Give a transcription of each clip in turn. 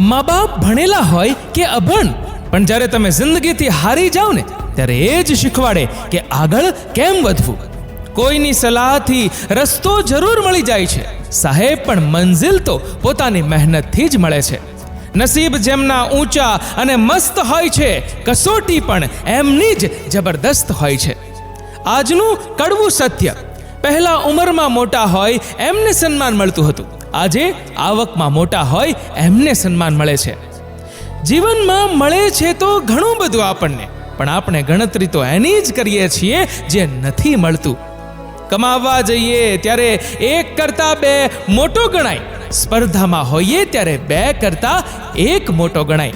મા બાપ ભણેલા હોય કે અભણ, પણ જ્યારે તમે જિંદગીથી હારી જાઓ ને ત્યારે એ જ શીખવાડે કે આગળ કેમ વધવું. કોઈની સલાહથી રસ્તો જરૂર મળી જાય છે. સાહેબ પણ મંઝિલ તો પોતાની મહેનતથી જ મળે છે. નસીબ જેમના ઊંચા અને મસ્ત હોય છે, કસોટી પણ એમની જ જબરદસ્ત હોય છે. આજનું કડવું સત્ય, પહેલા ઉંમરમાં મોટા હોય એમને સન્માન મળતું હતું. આજે આવકમાં મોટા હોય એમને સન્માન મળે છે. જીવનમાં મળે છે તો ઘણું બધું આપણને, પણ આપણે ગણતરી તો એની જ કરીએ છીએ જે નથી મળતું. કમાવા જઈએ ત્યારે એક કરતા બે મોટો ગણાય, સ્પર્ધામાં હોઈએ ત્યારે બે કરતા એક મોટો ગણાય.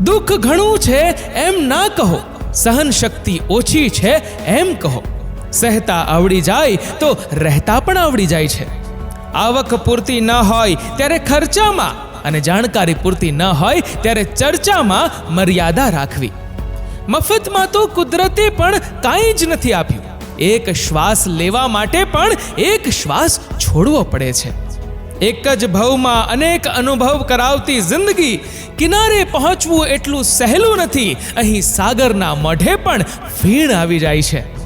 દુઃખ ઘણું છે એમ ના કહો સહન શક્તિ ઓછી છે એમ કહો. સહેતા આવડી જાય તો રહેતા પણ આવડી જાય છે. આવક પૂરતી ન હોય ત્યારે ખર્ચામાં અને જાણકારી પૂરતી ન હોય ત્યારે ચર્ચામાં મર્યાદા રાખવી. મફતમાં તો કુદરતે પણ કાંઈ જ નથી આપ્યું. એક શ્વાસ લેવા માટે પણ એક શ્વાસ છોડવો પડે છે. એક જ ભવમાં અનેક અનુભવ કરાવતી જિંદગી કિનારે પહોંચવું એટલું સહેલું નથી. અહીં સાગરના મઢે પણ ફીણ આવી જાય છે.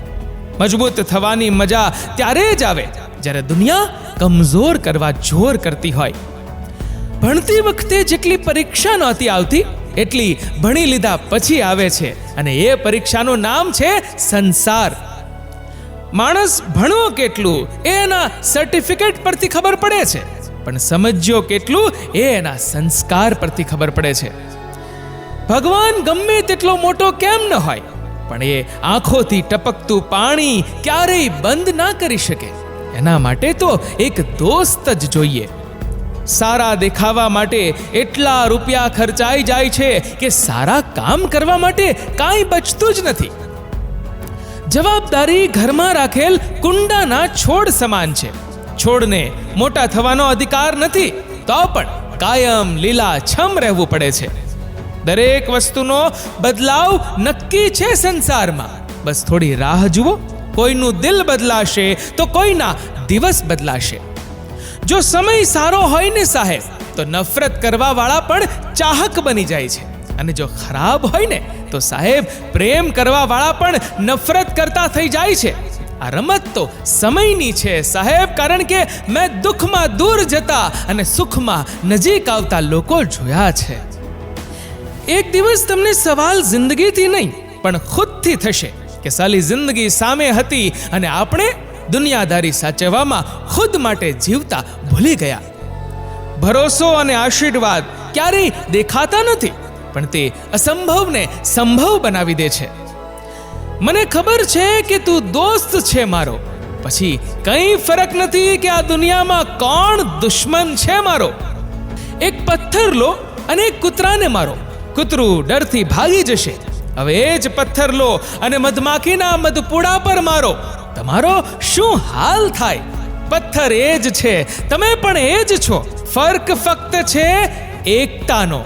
મજબૂત થવાની મજા ત્યારે જ આવે જ્યારે દુનિયા કમજોર કરવા જોર કરતી હોય. ભણતી વખતે જેટલી પરીક્ષા નહોતી આવતી, એટલી ભણી લીધા પછી આવે છે અને એ પરીક્ષાનું નામ છે સંસાર. માણસ ભણવો કેટલું, એ એના સર્ટિફિકેટ પરથી ખબર પડે છે. પણ સમજ્યો કેટલું, એ એના સંસ્કાર પરથી ખબર પડે છે. ભગવાન ગમે તેટલો મોટો કેમ ન હોય, પણ એ આંખોથી ટપકતું પાણી ક્યારેય બંધ ના કરી શકે. એના માટે તો એક દોસ્ત જ જોઈએ. સારા દેખાવા માટે એટલા રૂપિયા ખર્ચાઈ જાય છે કે સારા કામ કરવા માટે કાંઈ બચતું જ નથી. જવાબદારી ઘરમાં રાખેલ કુંડાના છોડ સમાન છે. છોડને મોટા થવાનો અધિકાર નથી, તો પણ કાયમ લીલા છમ રહેવું પડે છે. દરેક વસ્તુનો બદલાવ નક્કી છે સંસારમાં. બસ થોડી રાહ જુઓ. કોઈનું દિલ બદલાશે તો કોઈના દિવસ બદલાશે. જો સમય સારો હોય ને સાહેબ, તો નફરત કરવા વાળા પણ ચાહક બની જાય છે. અને જો ખરાબ હોય ને, તો સાહેબ, પ્રેમ કરવા વાળા પણ નફરત કરતા થઈ જાય છે. આ રમત તો સમયની છે સાહેબ, કારણ કે મેં દુઃખમાં દૂર જતા અને સુખમાં નજીક આવતા લોકો જોયા છે. એક દિવસ તમને સવાલ જિંદગીથી નહીં, પણ ખુદથી થશે. કે સાલી જિંદગી સામે હતી અને આપણે દુનિયાદારી સાચવવામાં ખુદ માટે જીવતા ભૂલી ગયા. ભરોસો અને આશીર્વાદ ક્યારેય દેખાતા નથી, પણ તે અસંભવને સંભવ બનાવી દે છે. મને ખબર છે કે તું દોસ્ત છે મારો, પછી કંઈ ફરક નથી કે આ દુનિયામાં કોણ દુશ્મન છે મારો. એક પથ્થર લો અને એક કૂતરાને મારો, કૂતરું ડરથી ભાગી જશે. હવે એ જ પથ્થર લો અને મધમાખીના મધપુડા પર મારો. તમારો શું હાલ થાય? પથ્થર એ જ છે, તમે પણ એ જ છો. ફર્ક ફક્ત છે એકતાનો.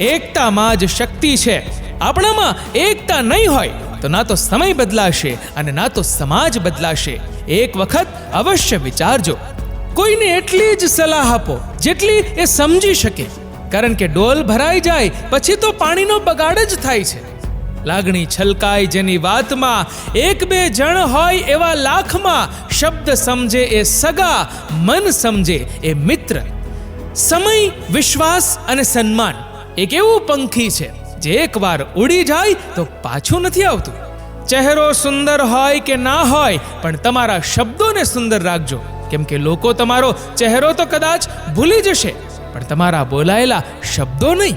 એકતામાં જ શક્તિ છે. આપણામાં એકતા નહીં હોય તો ના તો સમય બદલાશે અને ના તો સમાજ બદલાશે. એક વખત અવશ્ય વિચારજો. કોઈને એટલી જ સલાહ આપો, જેટલી એ સમજી શકે. કારણ કે ડોલ ભરાઈ જાય, પછી તો પાણીનો બગાડ જ થાય છે. લાગણી છલકાય જેની વાતમાં એક બે જણ હોય એવા લાખમાં શબ્દ સમજે એ સગા, મન સમજે એ મિત્ર. સમય, વિશ્વાસ અને સન્માન એક એવું પંખી છે જે એકવાર ઉડી જાય તો પાછું નથી આવતું. ચહેરો સુંદર હોય કે ના હોય, પણ તમારા શબ્દોને સુંદર રાખજો. કેમ કે લોકો તમારો ચહેરો તો કદાચ ભૂલી જશે, પણ તમારા બોલાયેલા શબ્દો નહીં.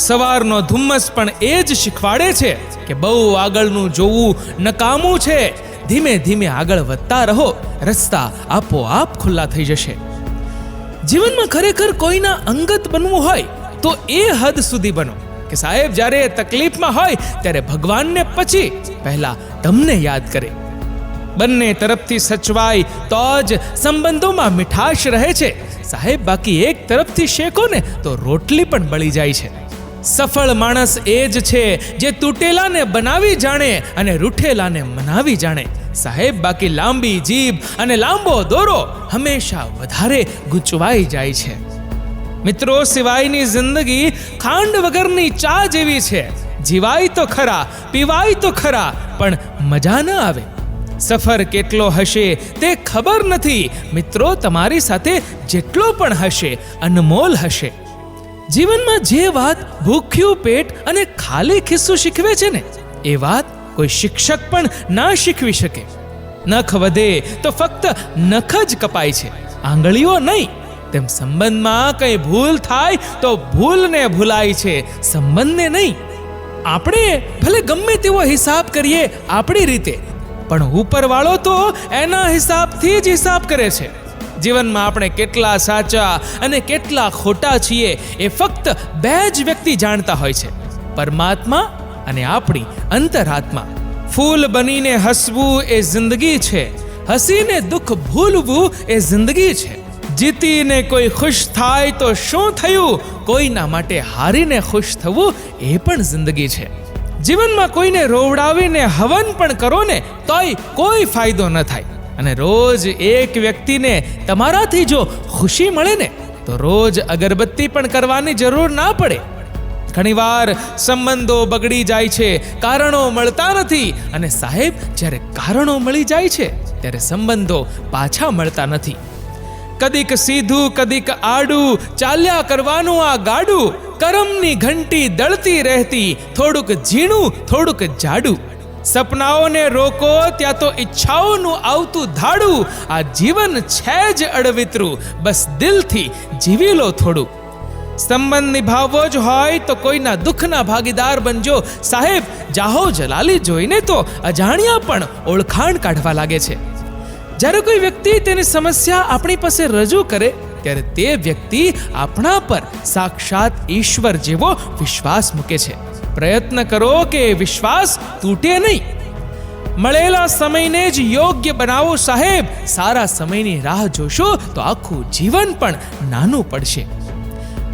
સવારનો ધુમ્મસ પણ એ જ શીખવાડે છે કે બહુ આગળનું જોવું નકામું છે. ધીમે ધીમે આગળ વધતા રહો, રસ્તા આપોઆપ ખુલ્લા થઈ જશે. જીવનમાં ખરેખર કોઈના અંગત બનવું હોય તો એ હદ સુધી બનો કે સાહેબ, જ્યારે તકલીફમાં હોય, ત્યારે ભગવાનને પછી પહેલા તમને યાદ કરે. બંને તરફથી સચવાય તો જ સંબંધોમાં મીઠાશ રહે છે. સાહેબ, બાકી એક તરફથી શેકો ને તો રોટલી પણ બળી જાય છે. સફળ માણસ એ જ છે જે તૂટેલાને બનાવી જાણે અને રૂઠેલાને મનાવી જાણે. સાહેબ, બાકી લાંબી જીભ અને લાંબો દોરો હંમેશા વધારે ગૂંચવાઈ જાય છે. મિત્રો, સિવાયની જિંદગી ખાંડ વગરની ચા જેવી છે. જીવાય તો ખરા, પીવાય તો ખરા, પણ મજા ન આવે. સફર કેટલો હશે તે ખબર નથી. મિત્રો, તમારી સાથે જેટલો પણ હશે, અનમોલ હશે. જીવનમાં જે વાત ભૂખ્યું પેટ અને ખાલી ખિસ્સું શીખવે છે ને, એ વાત કોઈ શિક્ષક પણ ના શીખવી શકે. નખ વધે તો ફક્ત નખ જ કપાય છે, આંગળીઓ નહીં. તેમ સંબંધમાં કંઈ ભૂલ થાય તો ભૂલને ભૂલાય છે, સંબંધને નહીં. આપણે ભલે ગમે તેવો હિસાબ કરીએ આપણી રીતે, પણ ઉપરવાળો તો એના હિસાબથી જ હિસાબ કરે છે. જીવનમાં આપણે કેટલા સાચા અને કેટલા ખોટા છીએ એ ફક્ત બે જ વ્યક્તિ જાણતા હોય છે. પરમાત્મા અને આપણી અંતરાત્મા. ફૂલ બનીને હસવું એ જિંદગી છે. હસીને દુઃખ ભૂલવું એ જિંદગી છે. જીતીને કોઈ ખુશ થાય તો શું થયું? કોઈના માટે હારીને ખુશ થવું એ પણ જિંદગી છે. જીવનમાં કોઈને રોવડાવીને હવન પણ કરો ને, તોય કોઈ ફાયદો ન થાય. અને રોજ એક વ્યક્તિને તમારાથી જો ખુશી મળે ને, તો રોજ અગરબત્તી પણ કરવાની જરૂર ના પડે. ઘણીવાર સંબંધો બગડી જાય છે, કારણો મળતા નથી અને સાહેબ, જ્યારે કારણો મળી જાય છે, ત્યારે સંબંધો પાછા મળતા નથી. કદીક સીધું, કદીક આડું, ચાલ્યા કરવાનું આ ગાડું, કરમની ઘંટી દળતી રહેતી, થોડુંક ઝીણું, થોડુંક જાડું. સપનાઓને રોકો, ત્યાં તો ઈચ્છાઓનું આવતું ધાડું. આ જીવન છે જ અડવિતરું. બસ દિલથી જીવી લો થોડું. સંબંધ નિભાવવો જ હોય તો કોઈના દુઃખના ભાગીદાર બનજો. સાહેબ, જાહો જલાલી જોઈને તો અજાણ્યા પણ ઓળખાણ કાઢવા લાગે છે. જ્યારે કોઈ વ્યક્તિ તેની સમસ્યા આપણી પાસે રજૂ કરે, ત્યારે તે વ્યક્તિ આપણા પર સાક્ષાત ઈશ્વર જેવો વિશ્વાસ મૂકે છે. પ્રયત્ન કરો કે વિશ્વાસ તૂટે નહીં. મળેલા સમયને જ યોગ્ય બનાવો સાહેબ. સારા સમયની રાહ જોશો તો આખું જીવન પણ નાનું પડશે.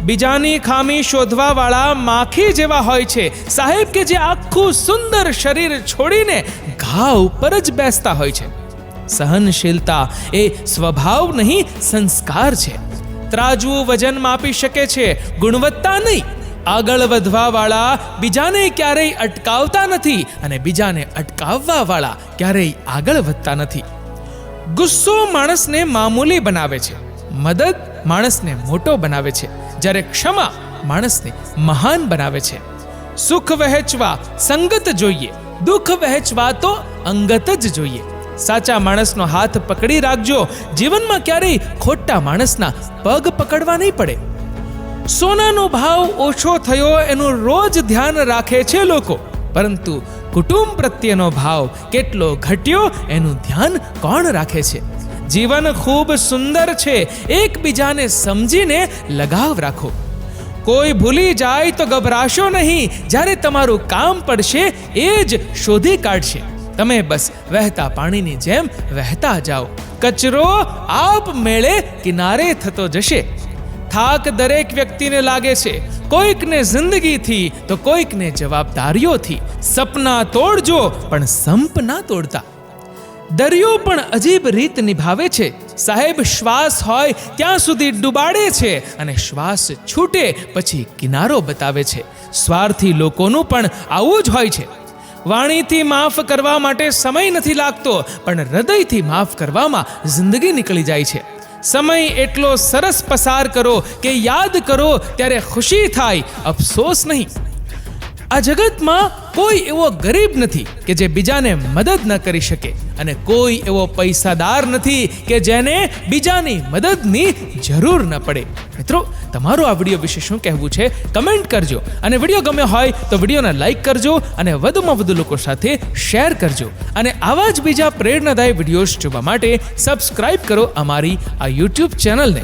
બીજાની ખામી શોધવા વાળા માખી જેવા હોય છે. સાહેબ કે જે આખું સુંદર શરીર છોડીને ઘા ઉપર જ બેસતા હોય છે. સહનશીલતા એ સ્વભાવ નહીં, સંસ્કાર છે. ત્રાજવું વજન માપી શકે છે. ગુણવત્તા નહીં. આગળ વધવા વાળા બીજાને ક્યારેય અટકાવતા નથી અને બીજાને અટકાવવા વાળા ક્યારેય આગળ વધતા નથી. ગુસ્સો માણસને મામૂલી બનાવે છે. મદદ માણસને મોટો બનાવે છે. જ્યારે ક્ષમા માણસને મહાન બનાવે છે. સુખ વહેંચવા સંગત જોઈએ. દુઃખ વહેંચવા તો અંગત જ જોઈએ. સાચા માણસનો હાથ પકડી રાખજો. જીવનમાં ક્યારેય ખોટા માણસના પગ પકડવા નહીં પડે. સોનાનો ભાવ ઓછો થયો એનું રોજ ધ્યાન રાખે છે લોકો. પરંતુ કુટુંબ પ્રત્યેનો ભાવ કેટલો ઘટ્યો એનું ધ્યાન કોણ રાખે છે? જીવન ખૂબ સુંદર છે, એકબીજાને સમજીને લગાવ રાખો. કોઈ ભૂલી જાય તો ગભરાશો નહીં, જ્યારે તમારું કામ પડશે એ જ શોધી કાઢશે. તમે બસ વહેતા પાણીની જેમ વહેતા જાઓ. કચરો આપ મેળે કિનારે થતો જશે. થાક દરેક વ્યક્તિને લાગે છે. કોઈકને જિંદગીથી તો કોઈકને જવાબદારીઓથી. સપના તોડજો, પણ સંપ ના તોડતા. દરિયો પણ અજીબ રીત નિભાવે છે. સાહેબ શ્વાસ હોય ત્યાં સુધી ડૂબાડે છે અને શ્વાસ છૂટે પછી કિનારો બતાવે છે. સ્વાર્થી લોકોનું પણ આવું જ હોય છે. વાણીથી માફ કરવા માટે સમય નથી લાગતો, પણ હૃદયથી માફ કરવામાં જિંદગી નીકળી જાય છે. સમય એટલો સરસ પસાર કરો કે યાદ કરો ત્યારે ખુશી થાય, અફસોસ નહીં. આ જગતમાં કોઈ એવો ગરીબ નથી કે જે બીજાને મદદ ન કરી શકે અને કોઈ એવો પૈસાદાર નથી કે જેને બીજાની મદદની જરૂર ન પડે. મિત્રો, તમારું આ વીડિયો વિશે શું કહેવું છે કમેન્ટ કરજો અને વીડિયો ગમ્યો હોય તો વિડીયોને લાઈક કરજો અને વધુમાં વધુ લોકો સાથે શેર કરજો અને આવા જ બીજા પ્રેરણાદાયી વિડીયોઝ જોવા માટે સબસ્ક્રાઇબ કરો અમારી આ યુટ્યુબ ચેનલને.